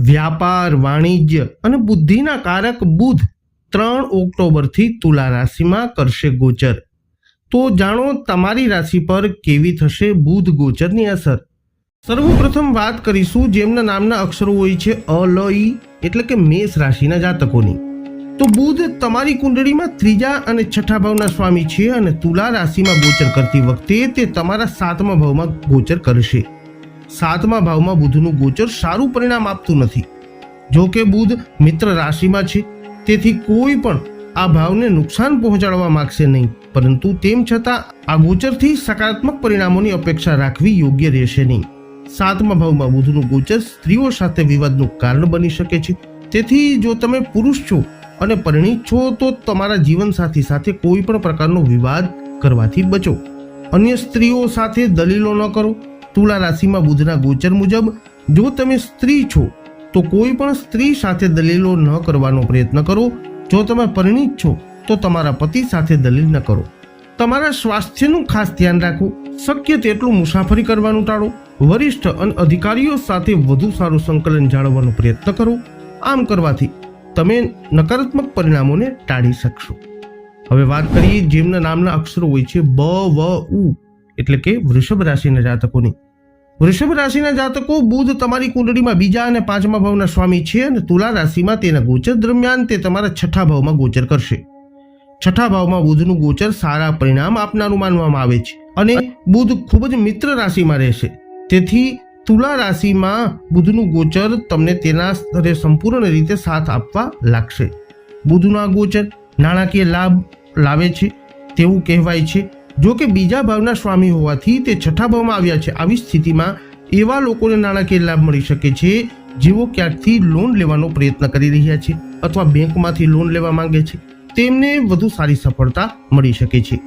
વ્યાપાર, વાણિજ્ય અને બુદ્ધિના કારક બુધ ત્રણ ઓક્ટોબરથી તુલા રાશિમાં કરશે ગોચર. તો જાણો તમારી રાશિ પર કેવી થશે બુધ ગોચરની અસર? સર્વપ્રથમ વાત કરીશું જેમના નામના અક્ષરો હોય છે અલઈ એટલે કે મેષ રાશિના જાતકોની. તો બુધ તમારી કુંડળીમાં ત્રીજા અને છઠ્ઠા ભાવના સ્વામી છે અને તુલા રાશિમાં ગોચર કરતી વખતે તે તમારા સાતમા ભાવમાં ગોચર કરશે. સાતમા ભાવમાં બુધનું ગોચર સારું પરિણામ આપતું નથી. જો કે બુધ મિત્ર રાશિમાં છે, તેથી કોઈ પણ આ ભાવને નુકસાન પહોંચાડવા માંગશે નહીં. પરંતુ તેમ છતાં આ ગોચરથી સકારાત્મક પરિણામોની અપેક્ષા રાખવી યોગ્ય રહેશે નહીં. સાતમા ભાવમાં બુધનું ગોચર સ્ત્રીઓ સાથે વિવાદનું કારણ બની શકે છે. તેથી જો તમે પુરુષ છો અને પરિણીત છો, તો તમારા જીવનસાથી સાથે કોઈ પણ પ્રકારનો વિવાદ કરવાથી બચો. અન્ય સ્ત્રીઓ સાથે દલીલો ન કરો. તુલા રાશિમાં બુધના ગોચર મુજબ, જો તમે સ્ત્રી છો, તો કોઈ પણ સ્ત્રી સાથે દલીલો ન કરવાનો પ્રયત્ન કરો. જો તમે પરિણીત છો, તો તમારા પતિ સાથે દલીલ ન કરો. તમારા સ્વાસ્થ્યનું ખાસ ધ્યાન રાખો. શક્ય તેટલું મુસાફરી કરવાનું ટાળો. વરિષ્ઠ અને અધિકારીઓ સાથે વધુ સારું સંકલન જાળવવાનો પ્રયત્ન કરો. આમ કરવાથી તમે નકારાત્મક પરિણામોને ટાળી શકશો. હવે વાત કરીએ જેમના નામના અક્ષરો હોય છે, બ, વ, ઉ. એટલે કે વૃષભ રાશિના જાતકોની. વૃષભ રાશિના જાતકો બુધ તમારી કુંડળીમાં બીજા અને પાંચમા ભાવના સ્વામી છે અને તુલા રાશિમાં તેના ગોચર દરમિયાન તે તમારા છઠ્ઠા ભાવમાં ગોચર કરશે. છઠ્ઠા ભાવમાં બુધનું ગોચર સારા પરિણામ આપનારું માનવામાં આવે છે અને બુધ ખૂબ જ મિત્ર રાશિમાં રહેશે. તેથી તુલા રાશિમાં બુધનું ગોચર તમને તેના સ્તરે સંપૂર્ણ રીતે સાથ આપવા લાગશે. બુધનું આ ગોચર નાણાકીય લાભ લાવે છે, તેવું કહેવાય છે. જો કે બીજા ભાવના સ્વામી હોવાથી તે છઠ્ઠા ભાવમાં આવ્યા છે. આવી સ્થિતિમાં એવા લોકોને નાણાકીય લાભ મળી શકે છે, જેઓ ક્યાંકથી લોન લેવાનો પ્રયત્ન કરી રહ્યા છે અથવા બેંકમાંથી લોન લેવા માંગે છે. તેમને વધુ સારી સફળતા મળી શકે છે.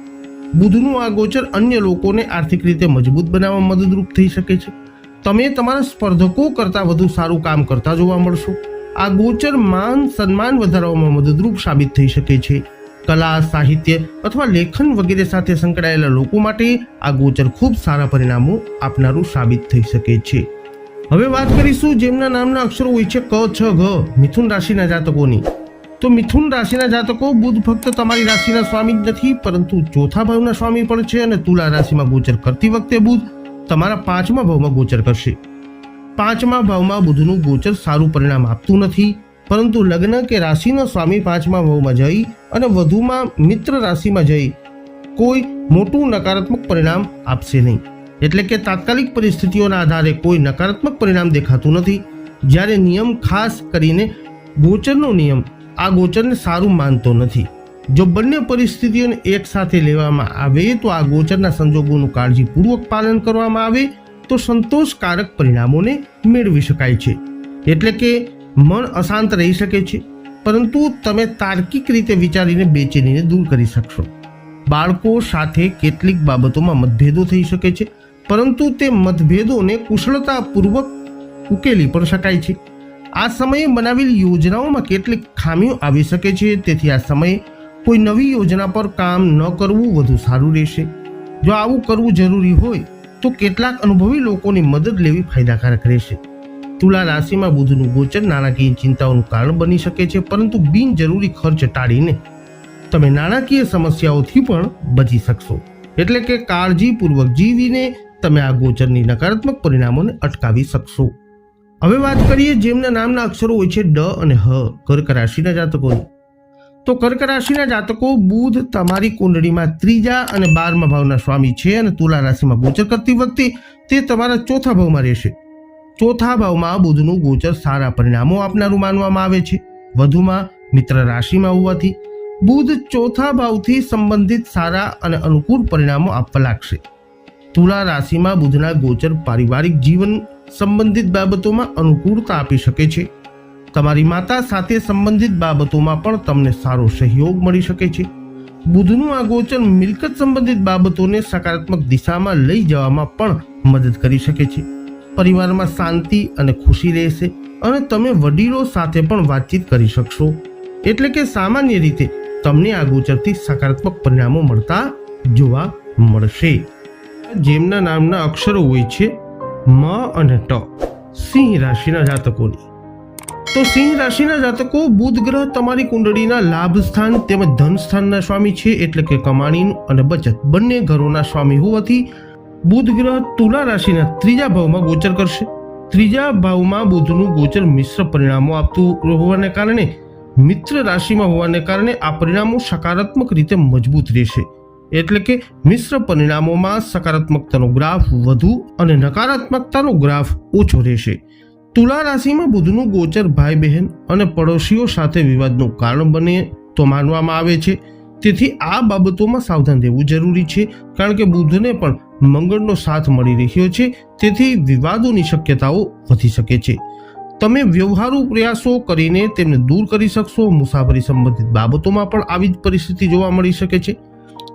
બુધનું આ ગોચર અન્ય લોકોને આર્થિક રીતે મજબૂત બનાવવા મદદરૂપ થઈ શકે છે. તમે તમારા સ્પર્ધકો કરતાં વધુ સારું કામ કરતા જોવા મળશો. આ ગોચર માન સન્માન વધારવામાં મદદરૂપ સાબિત થઈ શકે છે. કલા, સાહિત્ય અથવા લેખન વગેરે સાથે સંકળાયેલા લોકો માટે આ ગોચર ખૂબ સારા પરિણામો આપનારું સાબિત થઈ શકે છે. હવે વાત કરીશું જેમના નામના અક્ષરો હોય છે ક, છ, ઘ, મિથુન રાશિના જાતકોની. તો મિથુન રાશિના જાતકો બુધ ફક્ત તમારી રાશિના સ્વામી જ નથી, પરંતુ ચોથા ભાવના સ્વામી પણ છે અને તુલા રાશિમાં ગોચર કરતી વખતે બુધ તમારા પાંચમા ભાવમાં ગોચર કરશે. પાંચમા ભાવમાં બુધનું ગોચર સારું પરિણામ આપતું નથી પરંતુ લગ્ન કે રાશિનો સ્વામી પાંચમા ભાવમાં જઈ અને વધુમાં મિત્ર રાશિમાં જઈ કોઈ મોટું નકારાત્મક પરિણામ આપશે નહીં. એટલે કે તાત્કાલિક પરિસ્થિતિઓના આધારે કોઈ નકારાત્મક પરિણામ દેખાતું નથી. જ્યારે નિયમ ખાસ કરીને ગોચરનો નિયમ આ ગોચરને સારું માનતો નથી. જો બંને પરિસ્થિતિઓને એક સાથે લેવામાં આવે તો આ ગોચરના સંજોગોનું કાળજીપૂર્વક પાલન કરવામાં આવે તો સંતોષકારક પરિણામોને મેળવી શકાય છે. એટલે કે મન અશાંત રહી શકે છે, પરંતુ તમે તાર્કિક રીતે વિચારીને બેચેનીને દૂર કરી શકશો. બાળકો સાથે કેટલીક બાબતોમાં મતભેદો થઈ શકે છે, પરંતુ તે મતભેદોને કુશળતાપૂર્વક ઉકેલી પણ શકાય છે. આ સમયે બનાવેલી યોજનાઓમાં કેટલીક ખામીઓ આવી શકે છે, તેથી આ સમયે કોઈ નવી યોજના પર કામ ન કરવું વધુ સારું રહેશે. જો આવું કરવું જરૂરી હોય, તો કેટલાક અનુભવી લોકોની મદદ લેવી ફાયદાકારક રહેશે. તુલા રાશિમાં બુધનું ગોચર નાણાકીય ચિંતાઓનું કારણ બની શકે છે, પરંતુ બિનજરૂરી ખર્ચ ટાળીને તમે નાણાકીય સમસ્યાઓથી પણ બચી શકશો. એટલે કે કાળજીપૂર્વક જીવીને તમે આ ગોચરની નકારાત્મક પરિણામોને અટકાવી શકશો. હવે વાત કરીએ જેમના નામના અક્ષરો હોય છે ડ અને હ, કર્ક રાશિના જાતકોની. તો કર્ક રાશિના જાતકો બુધ તમારી કુંડળીમાં ત્રીજા અને બારમા ભાવના સ્વામી છે અને તુલા રાશિમાં ગોચર કરતી વખતે તે તમારા ચોથા ભાવમાં રહેશે. ચોથા ભાવમાં બુધનું ગોચર સારા પરિણામો આપનારું માનવામાં આવે છે. વધુમાં મિત્ર રાશિમાં હોવાથી બુધ ચોથા ભાવથી સંબંધિત સારા અને અનુકૂળ પરિણામો આપવા લાગશે. તુલા રાશિમાં બુધના ગોચર પારિવારિક જીવન સંબંધિત બાબતોમાં અનુકૂળતા આપી શકે છે. તમારી માતા સાથે સંબંધિત બાબતોમાં પણ તમને સારો સહયોગ મળી શકે છે. બુધનું આ ગોચર મિલકત સંબંધિત બાબતોને સકારાત્મક દિશામાં લઈ જવામાં પણ મદદ કરી શકે છે. પરિવારમાં શાંતિ અને ખુશી રહેશે અને તમે વડીલો સાથે પણ વાતચીત કરી શકશો. એટલે કે સામાન્ય રીતે તમને આ ગોચરથી સકારાત્મક પરિણામો મળતા જોવા મળશે. જેમના નામના અક્ષરો હોય છે, મ અને ટ. સિંહ રાશિના જાતકોની. તો સિંહ રાશિના જાતકો બુધ ગ્રહ તમારી કુંડળીના લાભ સ્થાન તેમજ ધન સ્થાનના સ્વામી છે, એટલે કે કમાણીનું અને બચત. બંને ઘરોના સ્વામી હોવાથી બુધ ગ્રહ તુલા રાશિના ત્રીજા ભાવમાં ગોચર કરશે. ત્રીજા ભાવમાં બુધનું ગોચર મિશ્ર પરિણામો આપતું હોવાને કારણે, મિત્ર રાશિમાં હોવાને કારણે આ પરિણામો સકારાત્મક રીતે મજબૂત રહેશે. એટલે કે મિશ્ર પરિણામોમાં સકારાત્મકતાનો ગ્રાફ વધુ અને નકારાત્મકતાનો ગ્રાફ ઓછો રહેશે. તુલા રાશિમાં બુધનું ગોચર ભાઈ બહેન અને પડોશીઓ સાથે વિવાદનું કારણ બને તો માનવામાં આવે છે. તેથી આ બાબતોમાં સાવધાન રહેવું જરૂરી છે, કારણ કે બુધને પણ મંગળનો સાથ મળી રહ્યો છે, તેથી વિવાદોની શક્યતાઓ વધી શકે છે. તમે વ્યવહારુ પ્રયાસો કરીને તેમને દૂર કરી શકશો. મુસાફરી સંબંધિત બાબતોમાં પણ આવી જ પરિસ્થિતિ જોવા મળી શકે છે.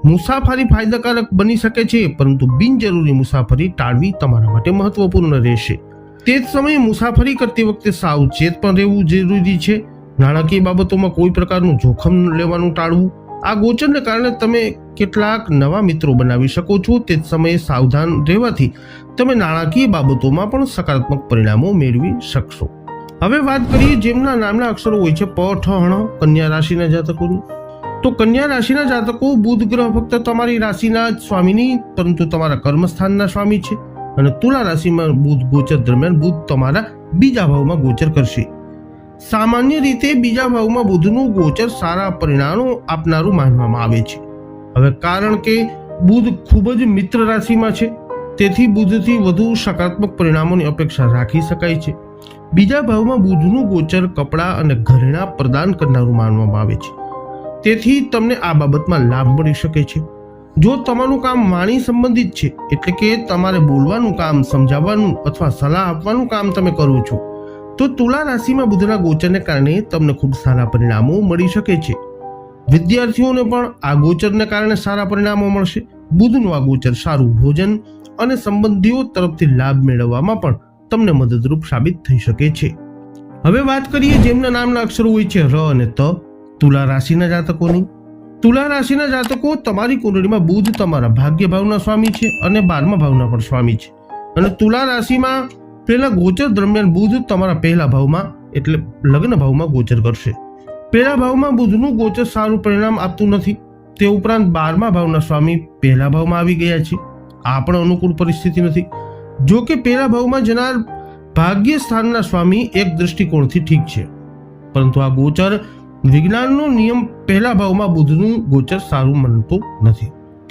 મુસાફરી ફાયદાકારક બની શકે છે, પરંતુ બિનજરૂરી મુસાફરી ટાળવી તમારા માટે મહત્વપૂર્ણ રહેશે. તે જ સમયે મુસાફરી કરતી વખતે સાવચેત પણ રહેવું જરૂરી છે. નાણાકીય બાબતોમાં કોઈ પ્રકારનું જોખમ લેવાનું ટાળવું આ ગોચરને કારણે તમે કેટલાક નવા મિત્રો બનાવી શકો છો. તે જ સમયે સાવધાન રહેવાથી તમે નાણાકીય બાબતોમાં પણ સકારાત્મક પરિણામો મેળવી શકશો. હવે વાત કરીએ જેમના નામના અક્ષરો હોય છે. પ, ઠ હણ કન્યા રાશિના જાતકોની. તો કન્યા રાશિના જાતકો બુધ ગ્રહ ફક્ત તમારી રાશિના જ સ્વામી નહીં પરંતુ તમારા કર્મસ્થાનના સ્વામી છે. અને તુલા રાશિમાં બુધ ગોચર દરમિયાન બુધ તમારા બીજા ભાવમાં ગોચર કરશે. સામાન્ય રીતે બીજા ભાવમાં બુધનું ગોચર સારા પરિણામો આપનારું માનવામાં આવે છે. હવે કારણ કે બુધ ખૂબ જ મિત્ર રાશિમાં છે, તેથી બુધથી વધુ સકારાત્મક પરિણામોની અપેક્ષા રાખી શકાય છે. બીજા ભાવમાં બુધનું ગોચર કપડાં અને ઘરેણાં પ્રદાન કરનારું માનવામાં આવે છે. તેથી તમને આ બાબતમાં લાભ મળી શકે છે. જો તમારું કામ વાણી સંબંધિત છે, એટલે કે તમારે બોલવાનું કામ, સમજાવવાનું અથવા સલાહ આપવાનું કામ તમે કરો છો તો તુલા રાશિમાં બુધના ગોચરને કારણે તમને ખૂબ સારા પરિણામો મળી શકે છે. વિદ્યાર્થીઓને પણ આ ગોચરને કારણે સારા પરિણામો મળશે. બુધનું આ ગોચર સારું ભોજન અને સંબંધીઓ તરફથી લાભ મેળવવામાં પણ તમને મદદરૂપ સાબિત થઈ શકે છે. હવે વાત કરીએ જેમના નામના અક્ષરો હોય છે ર અને ત. તુલા રાશિના જાતકોની. તુલા રાશિના જાતકો તમારી કુંડળીમાં બુધ તમારા ભાગ્ય ભાવના સ્વામી છે અને બારમા ભાવના પણ સ્વામી છે. અને તુલા રાશિમાં પહેલા ગોચર દરમિયાન બુધ તમારા પહેલા ભાવમાં, એટલે લગ્ન ભાવમાં ગોચર કરશે. પહેલા ભાવમાં બુધનું ગોચર સારું પરિણામ આપતું નથી. તે ઉપરાંત બારમા ભાવના સ્વામી પહેલા ભાવમાં આવી ગયા છે. આ પણ અનુકૂળ પરિસ્થિતિ નથી. જો કે પહેલા ભાવમાં જનાર ભાગ્ય સ્થાનના સ્વામી એક દૃષ્ટિકોણથી ઠીક છે. પરંતુ આ ગોચર વિજ્ઞાનનો નિયમ પહેલા ભાવમાં બુધનું ગોચર સારું માનતું નથી.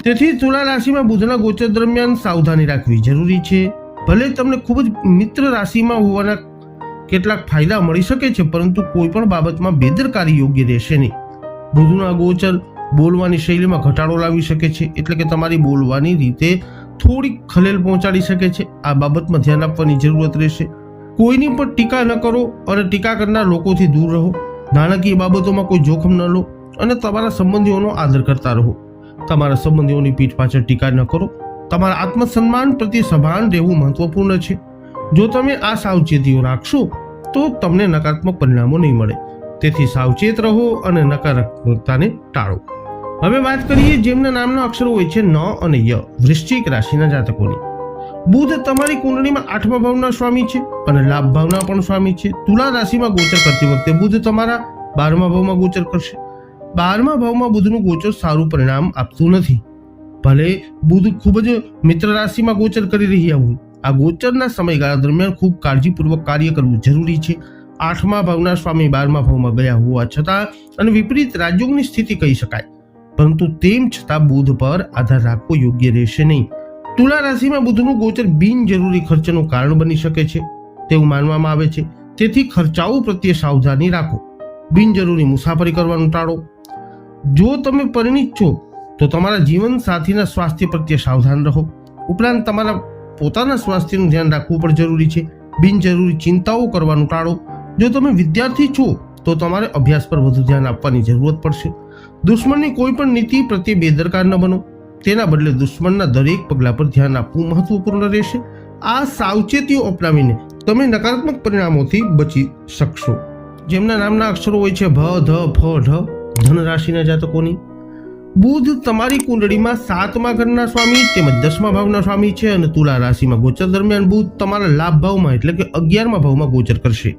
તેથી તુલા રાશિમાં બુધના ગોચર દરમિયાન સાવધાની રાખવી જરૂરી છે. ભલે તમને ખૂબ જ મિત્ર રાશિમાં હોવાના કેટલાક ફાયદા મળી શકે છે, પરંતુ કોઈ પણ બાબતમાં બેદરકારી યોગ્ય રહેશે નહીં. બુધના ગોચર બોલવાની શૈલીમાં ઘટાડો લાવી શકે છે, એટલે કે તમારી બોલવાની રીતે થોડીક ખલેલ પહોંચાડી શકે છે. આ બાબતમાં ધ્યાન આપવાની જરૂરત રહેશે. કોઈની પણ ટીકા ન કરો અને ટીકા કરનાર લોકોથી દૂર રહો. નાણાકીય બાબતોમાં કોઈ જોખમ ન લો અને તમારા સંબંધીઓનો આદર કરતા રહો. તમારા સંબંધીઓની પીઠ પાછળ ટીકા ન કરો. તમારા આત્મસન્માન પ્રત્યે સભાન રહેવું મહત્વપૂર્ણ છે. જો તમે આ સાવચેતીઓ રાખશો, તો તમને નકારાત્મક પરિણામો નહીં મળે. તેથી સાવચેત રહો અને નકારાત્મકતાને ટાળો. હવે વાત કરીએ જેમના નામના અક્ષરો હોય છે ન અને ય, વૃશ્ચિક રાશિના જાતકોની. બુધ તમારી કુંડળીમાં આઠમા ભાવના સ્વામી છે અને લાભ ભાવના પણ સ્વામી છે. તુલા રાશિમાં ગોચર કરતી વખતે બુધ તમારા બારમા ભાવમાં ગોચર કરશે. બારમા ભાવમાં બુધનું ગોચર સારું પરિણામ આપતું નથી. ભલે બુધ ખૂબ જ મિત્ર રાશિમાં ગોચર કરી રહ્યા હોય. આ ગોચરના સમયગાળા દરમિયાન ખૂબ કાળજીપૂર્વક કાર્ય કરવું જરૂરી છે. આઠમા ભાવના સ્વામી બારમા ભાવમાં ગયા હોવા છતાં અને વિપરીત રાજયોગની સ્થિતિ કહી શકાય. પરંતુ તેમ છતાં બુધ પર આધાર રાખવો યોગ્ય રહેશે નહીં. તુલા રાશિમાં બુધનું ગોચર બિનજરૂરી ખર્ચનું કારણ બની શકે છે. તેવું માનવામાં આવે છે. તેથી ખર્ચાઓ પ્રત્યે સાવધાની રાખો. બિનજરૂરી મુસાફરી કરવાનું ટાળો. જો તમે પરિણિત છો તો તમારા જીવન સાથીના સ્વાસ્થ્ય પ્રત્યે સાવધાન રહો. ઉપરાંત તમારા પોતાના સ્વાસ્થ્યનું ધ્યાન રાખવું પણ જરૂરી છે. બિનજરૂરી ચિંતાઓ કરવાનું ટાળો. જો તમે વિદ્યાર્થી છો, તો તમારે અભ્યાસ પર વધુ ધ્યાન આપવાની જરૂરત પડશે. દુશ્મનની કોઈ પણ નીતિ પ્રત્યે બેદરકાર ન બનો. તેના બદલે દુશ્મનના દરેક પગલા પર ધ્યાન આપવું મહત્વપૂર્ણ રહેશે. આ સાવચેતીઓ અપનાવીને તમે નકારાત્મક પરિણામોથી બચી શકશો. જેમના નામના અક્ષરો હોય છે, ભ, ધ, ફ, ઢ ધન રાશિના જાતકોની. બુધ તમારી કુંડળીમાં સાતમા ઘરના સ્વામી તેમજ દસમા ભાવના સ્વામી છે અને તુલા રાશિમાં ગોચર દરમિયાન બુધ તમારા લાભ ભાવમાં એટલે કે અગિયારમા ભાવમાં ગોચર કરશે.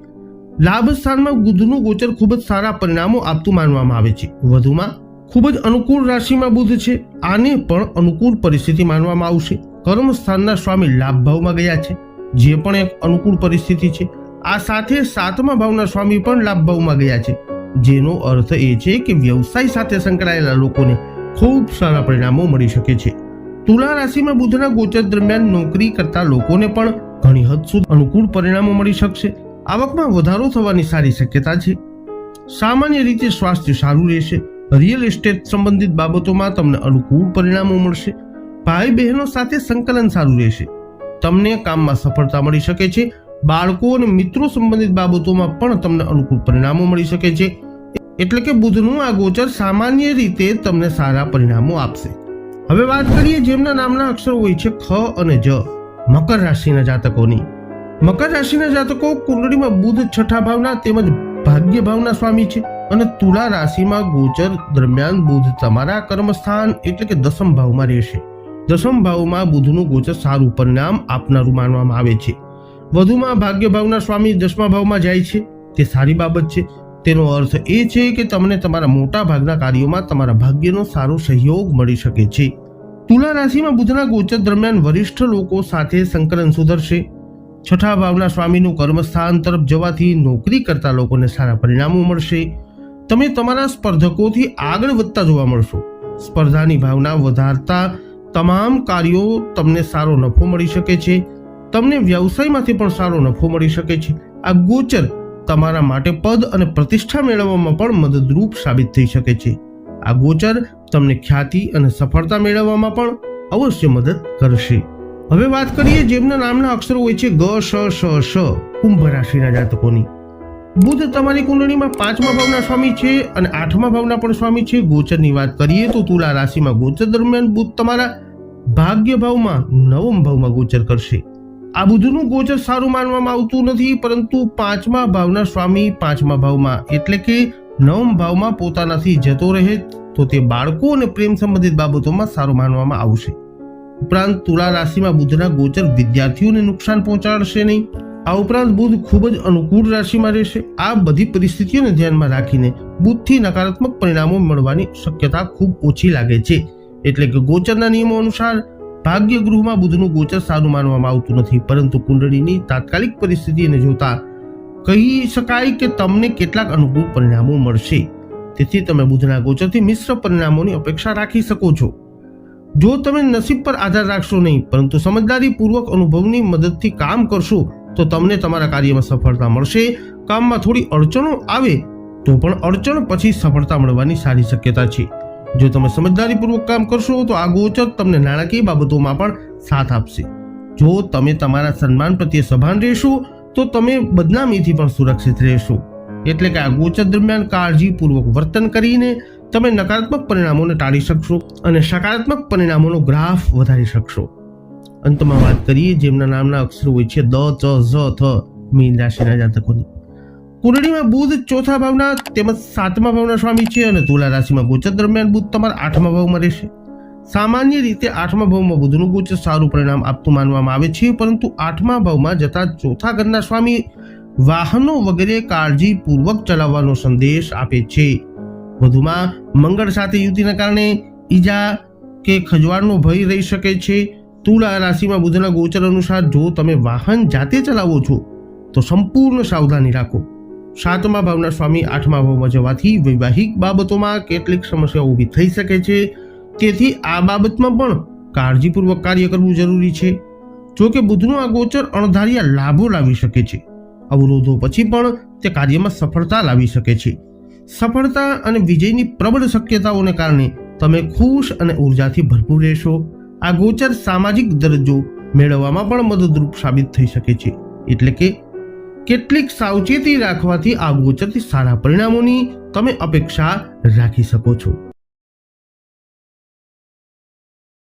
લાભ સ્થાનમાં બુધનું ગોચર ખૂબ જ સારા પરિણામો આપતું માનવામાં આવે છે. વધુમાં ખૂબ જ અનુકૂળ રાશિમાં બુધ છે. આને પણ અનુકૂળ પરિસ્થિતિ માનવામાં આવશે. કર્મ સ્થાનના સ્વામી લાભ ભાવમાં ગયા છે. જે પણ એક અનુકૂળ પરિસ્થિતિ છે. આ સાથે સાતમા ભાવના સ્વામી પણ લાભ ભાવમાં ગયા છે. જેનો અર્થ એ છે કે વ્યવસાય સાથે સંકળાયેલા લોકોને ખૂબ સારા પરિણામો મળી શકે છે. તુલા રાશિમાં બુધના ગોચર દરમિયાન નોકરી કરતા લોકોને પણ ઘણી હદ સુધી અનુકૂળ પરિણામો મળી શકશે. આવકમાં વધારો થવાની સારી શક્યતા છે. સામાન્ય રીતે સ્વાસ્થ્ય સારું રહેશે. રિયલ એસ્ટેટ સંબંધિત બાબતોમાં તમને અનુકૂળ પરિણામો મળશે. ભાઈ બહેનો સાથે સંકલન સારું રહેશે. તમને કામમાં સફળતા મળી શકે છે. બાળકો અને મિત્રો સંબંધિત બાબતોમાં પણ તમને અનુકૂળ પરિણામો મળી શકે છે. એટલે કે બુધનું આ ગોચર સામાન્ય રીતે તમને સારા પરિણામો આપશે. હવે વાત કરીએ જેમના નામના અક્ષરો હોય છે ખ અને જ, મકર રાશિના જાતકોની. મકર રાશિના જાતકો કુંડળીમાં બુધ છઠ્ઠા ભાવના તેમજ ભાગ્ય ભાવના સ્વામી છે અને તુલા રાશિમાં ગોચર દરમિયાન બુધ તમારા કર્મસ્થાન એટલે કે દસમ ભાવમાં રહેશે. દસમ ભાવમાં બુધનું ગોચર સારું પરિણામ આપનારું માનવામાં આવે છે. વધુમાં ભાગ્ય ભાવના સ્વામી દસમા ભાવમાં જાય છે. તે સારી બાબત છે. તેનો અર્થ એ છે કે તમને તમારા મોટા ભાગના કાર્યોમાં તમારા ભાગ્યનો સારો સહયોગ મળી શકે છે. તુલા રાશિમાં બુધના ગોચર દરમિયાન વરિષ્ઠ લોકો સાથે સંકલન સુધરશે. છઠ્ઠા ભાવના સ્વામીનું કર્મસ્થાન તરફ જવાથી નોકરી કરતા લોકોને સારા પરિણામો મળશે. તમે તમારા સ્પર્ધકોથી આગળ વધતા જોવા મળશો. સ્પર્ધાની ભાવના વધારતા તમામ કાર્યો તમને સારો નફો મળી શકે છે. તમને વ્યવસાયમાંથી પણ સારો નફો મળી શકે છે. આ ગોચર તમારા માટે પદ અને પ્રતિષ્ઠા મેળવવામાં પણ મદદરૂપ સાબિત થઈ શકે છે. આ ગોચર તમને ખ્યાતિ અને સફળતા મેળવવામાં પણ અવશ્ય મદદ કરશે. હવે વાત કરીએ જેમના નામના અક્ષરો હોય છે ગ, શ શ શ, કુંભ રાશિના જાતકોની. બુધ તમારી કુંડળીમાં પાંચમા ભાવના સ્વામી છે અને આઠમા ભાવના પણ સ્વામી છે. ગોચરની વાત કરીએ તો તુલા રાશિમાં ગોચર દરમિયાન બુધ તમારા ભાગ્ય ભાવમાં નવમ ભાવમાં ગોચર કરશે. આ બુધનું ગોચર સારું માનવામાં આવતું નથી, પરંતુ પાંચમા ભાવના સ્વામી પાંચમા ભાવમાં, એટલે કે નવમ ભાવમાં પોતાનાથી જતો રહે તો તે બાળકો અને પ્રેમ સંબંધિત બાબતોમાં સારું માનવામાં આવશે. ઉપરાંત તુલા રાશિમાં બુધના ગોચર વિદ્યાર્થીઓને નુકસાન પહોંચાડશે નહીં. આ ઉપરાંત બુધ ખૂબ જ અનુકૂળ રાશિમાં રહેશે. આ બધી પરિસ્થિતિઓને ધ્યાનમાં રાખીને બુધથી નકારાત્મક પરિણામો મળવાની શક્યતા ખૂબ ઓછી લાગે છે. એટલે કે ગોચરના નિયમો અનુસાર ભાગ્ય ગૃહમાં બુધનું ગોચર સારું માનવામાં આવતું નથી, પરંતુ કુંડળીની તાત્કાલિક પરિસ્થિતિને જોતા કહી શકાય કે તમને કેટલાક અનુકૂળ પરિણામો મળશે. તેથી તમે બુધના ગોચરથી મિશ્ર પરિણામોની અપેક્ષા રાખી શકો છો. જો તમે નસીબ પર આધાર રાખશો નહીં, પરંતુ સમજદારીપૂર્વક અનુભવની મદદથી કામ કરશો, તો તમને તમારા કાર્યમાં સફળતા મળશે. કામમાં થોડી અડચણો આવે, તો પણ અડચણ પછી સફળતા મળવાની સારી શક્યતા છે. જો તમે સમજદારીપૂર્વક કામ કરશો તો આ ગોચર તમને નાણાકીય બાબતોમાં પણ સાથ આપશે. જો તમે તમારા સન્માન પ્રત્યે સભાન રહેશો, તો તમે બદનામીથી પણ સુરક્ષિત રહેશો. એટલે કે આ ગોચર દરમિયાન કાળજીપૂર્વક વર્તન કરીને તમે નકારાત્મક પરિણામોને ટાળી શકશો અને સકારાત્મક પરિણામોનો ગ્રાફ વધારી શકશો. અંતમાં વાત કરીએ જેમના નામના અક્ષરો હોય છે દ, ચ, ઝ, થ, મીન રાશિના જાતકોની. કુંડળીમાં બુધ ચોથા ભાવના તેમજ સાતમા ભાવના સ્વામી છે અને તુલા રાશિમાં ગોચર દરમિયાન બુધ તમારા આઠમા ભાવમાં રહેશે. સામાન્ય રીતે આઠમા ભાવમાં બુધનું ગોચર સારું પરિણામ આપતું માનવામાં આવે છે, પરંતુ આઠમા ભાવમાં જતા ચોથા ઘરના સ્વામી વાહનો વગેરે કાળજીપૂર્વક ચલાવવાનો સંદેશ આપે છે. વધુમાં મંગળ સાથે યુતિના કારણે ઈજા કે ખજવાળનો ભય રહી શકે છે. તુલા રાશિમાં બુધના ગોચર અનુસાર જો તમે વાહન જાતે ચલાવો છો, તો સંપૂર્ણ સાવધાની રાખો. સાતમા ભાવના સ્વામી આઠમા ભાવમાં જવાથી વૈવાહિક બાબતોમાં કેટલીક સમસ્યાઓ ઊભી થઈ શકે છે. તેથી આ બાબતમાં પણ કાળજીપૂર્વક કાર્ય કરવું જરૂરી છે. જો કે બુધનું આ ગોચર અણધાર્યા લાભો લાવી શકે છે. અવરોધો પછી પણ તે કાર્યમાં સફળતા લાવી શકે છે. સફળતા અને વિજયની પ્રબળ શક્યતાઓને કારણે તમે ખુશ અને ઉર્જાથી ભરપૂર રહેશો. આ ગોચર સામાજિક દરજ્જો મેળવવામાં પણ મદદરૂપ સાબિત થઈ શકે છે. એટલે કે કેટલીક સાવચેતી રાખવાથી આ ગોચરથી સારા પરિણામોની તમે અપેક્ષા રાખી શકો છો.